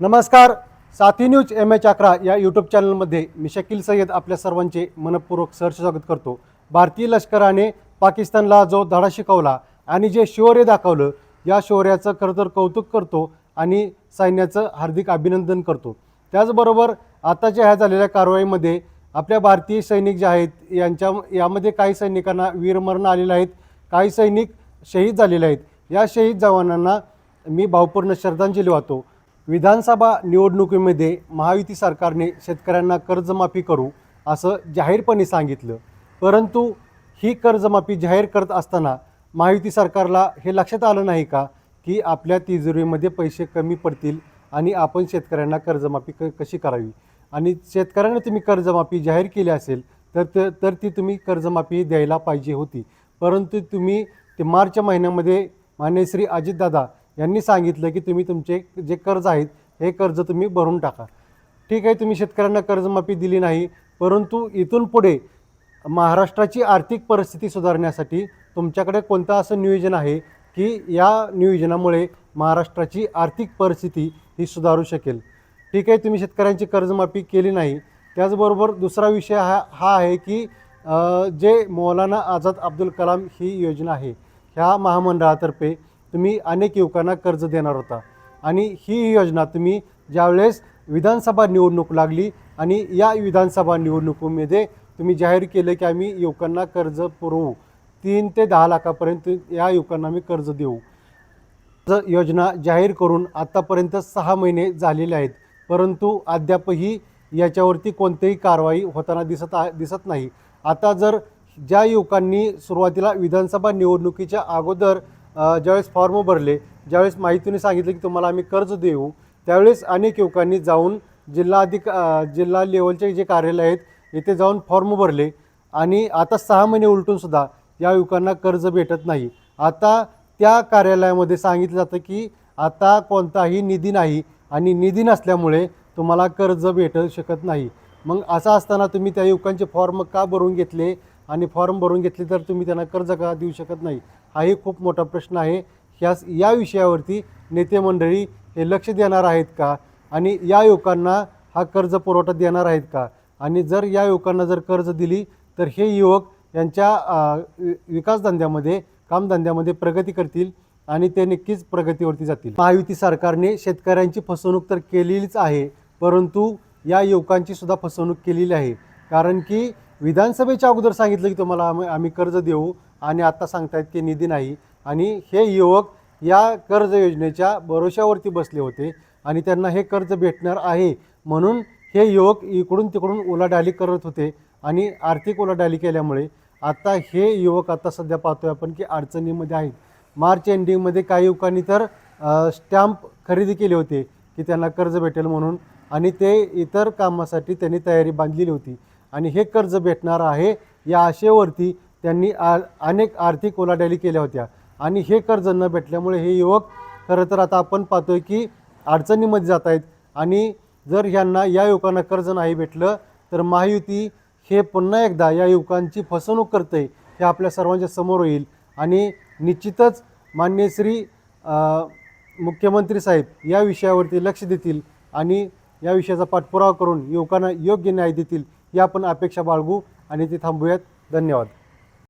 नमस्कार साथी news M H अकरा या यूट्यूब चॅनलमध्ये मी शकील सय्यद आपल्या सर्वांचे मनपूर्वक सहर्ष स्वागत करतो. भारतीय लष्कराने पाकिस्तानला जो धडा शिकवला आणि जे शौर्य दाखवलं या शौर्याचं खरं तर कौतुक करतो आणि सैन्याचं हार्दिक अभिनंदन करतो. त्याचबरोबर आताच्या ह्या झालेल्या कारवाईमध्ये आपल्या भारतीय सैनिक जे आहेत यांच्या यामध्ये काही सैनिकांना वीरमरण आलेलं आहेत काही सैनिक शहीद झालेले आहेत. या शहीद जवानांना मी भावपूर्ण श्रद्धांजली वाहतो. विधानसभा निवडणुकीमध्ये महायुती सरकारने शेतकऱ्यांना कर्जमाफी करू असं जाहीरपणे सांगितलं. परंतु ही कर्जमाफी जाहीर करत असताना महायुती सरकारला हे लक्षात आलं नाही का की आपल्या तिजोरीमध्ये पैसे कमी पडतील आणि आपण शेतकऱ्यांना कर्जमाफी क कशी करावी? आणि शेतकऱ्यांना तुम्ही कर्जमाफी जाहीर केली असेल तर त तर ती तुम्ही कर्जमाफी द्यायला पाहिजे होती. परंतु तुम्ही ते मार्च महिन्यामध्ये मान्य श्री अजितदादा यांनी सांगितलं की तुम्ही तुमचे जे कर्ज आहेत हे कर्ज तुम्ही भरून टाका. ठीक आहे तुम्ही शेतकऱ्यांना कर्जमाफी दिली नाही परंतु इथून पुढे महाराष्ट्राची आर्थिक परिस्थिती सुधारण्यासाठी तुमच्याकडे कोणतं असं नियोजन आहे की या नियोजनामुळे महाराष्ट्राची आर्थिक परिस्थिती ही सुधारू शकेल? ठीक आहे तुम्ही शेतकऱ्यांची कर्जमाफी केली नाही. त्याचबरोबर दुसरा विषय हा हा आहे की जे मौलाना आझाद अब्दुल कलाम ही योजना आहे ह्या महामंडळातर्फे तुम्ही अनेक युवकांना कर्ज देणार होता. आणि ही योजना तुम्ही ज्यावेळेस विधानसभा निवडणूक लागली आणि या विधानसभा निवडणुकीमध्ये तुम्ही जाहीर केलं की आम्ही युवकांना कर्ज पुरवू. तीन ते दहा लाखापर्यंत या युवकांना आम्ही कर्ज देऊ. कर्ज योजना जाहीर करून आत्तापर्यंत सहा महिने झालेले आहेत. परंतु अद्यापही याच्यावरती कोणतीही कारवाई होताना दिसत आ दिसत नाही. आता जर ज्या युवकांनी सुरुवातीला विधानसभा निवडणुकीच्या अगोदर ज्यावेळेस फॉर्म भरले ज्यावेळेस माहितीने सांगितलं की तुम्हाला आम्ही कर्ज देऊ त्यावेळेस अनेक युवकांनी जाऊन जिल्हा अधिक जिल्हा लेवलचे जे कार्यालय आहेत इथे जाऊन फॉर्म भरले आणि आता सहा महिने उलटूनसुद्धा या युवकांना कर्ज भेटत नाही. आता त्या कार्यालयामध्ये सांगितलं जातं की आता कोणताही निधी नाही आणि निधी नसल्यामुळे तुम्हाला कर्ज भेटू शकत नाही. मग असं असताना तुम्ही त्या युवकांचे फॉर्म का भरून घेतले? आणि फॉर्म भरून घेतले तर तुम्ही त्यांना कर्ज का देऊ शकत नाही? हाही खूप मोठा प्रश्न आहे. ह्या या विषयावरती नेते मंडळी हे लक्ष देणार आहेत का? आणि या युवकांना हा कर्ज पुरवठा देणार आहेत का? आणि जर या युवकांना जर कर्ज दिली तर हे युवक यांच्या विकासधंद्यामध्ये कामधंद्यामध्ये प्रगती करतील आणि ते नक्कीच प्रगतीवरती जातील. महायुती सरकारने शेतकऱ्यांची फसवणूक तर केलेलीच आहे परंतु या युवकांची सुद्धा फसवणूक केलेली आहे. कारण की विधानसभेच्या अगोदर सांगितलं की तुम्हाला आम्ही आम्ही कर्ज देऊ आणि आता सांगतायत की निधी नाही. आणि हे युवक या कर्ज योजनेच्या भरोश्यावरती बसले होते आणि त्यांना हे कर्ज भेटणार आहे म्हणून हे युवक इकडून तिकडून उलाढाली करत होते आणि आर्थिक उलाढाली केल्यामुळे आता हे युवक आता सध्या पाहतोय आपण की अडचणीमध्ये आहेत. मार्च एंडिंगमध्ये काही युवकांनी तर स्टॅम्प खरेदी केले होते की त्यांना कर्ज भेटेल म्हणून आणि ते इतर कामासाठी त्यांनी तयारी बांधलेली होती. आणि हे कर्ज भेटणार आहे या आशेवरती त्यांनी आ अनेक आर्थिक ओलाढाली केल्या होत्या. आणि हे कर्ज न भेटल्यामुळे हे युवक खरं तर आता आपण पाहतोय की अडचणीमध्ये जात आहेत. आणि जर ह्यांना या युवकांना कर्ज नाही भेटलं तर महायुती हे पुन्हा एकदा या युवकांची फसवणूक करते हे आपल्या सर्वांच्या समोर होईल आणि निश्चितच मान्य श्री मुख्यमंत्री साहेब या विषयावरती लक्ष देतील आणि या विषयाचा पाठपुरावा करून युवकांना योग्य न्याय देतील ही आपण अपेक्षा बाळगू. आणि ते थांबूयात. धन्यवाद.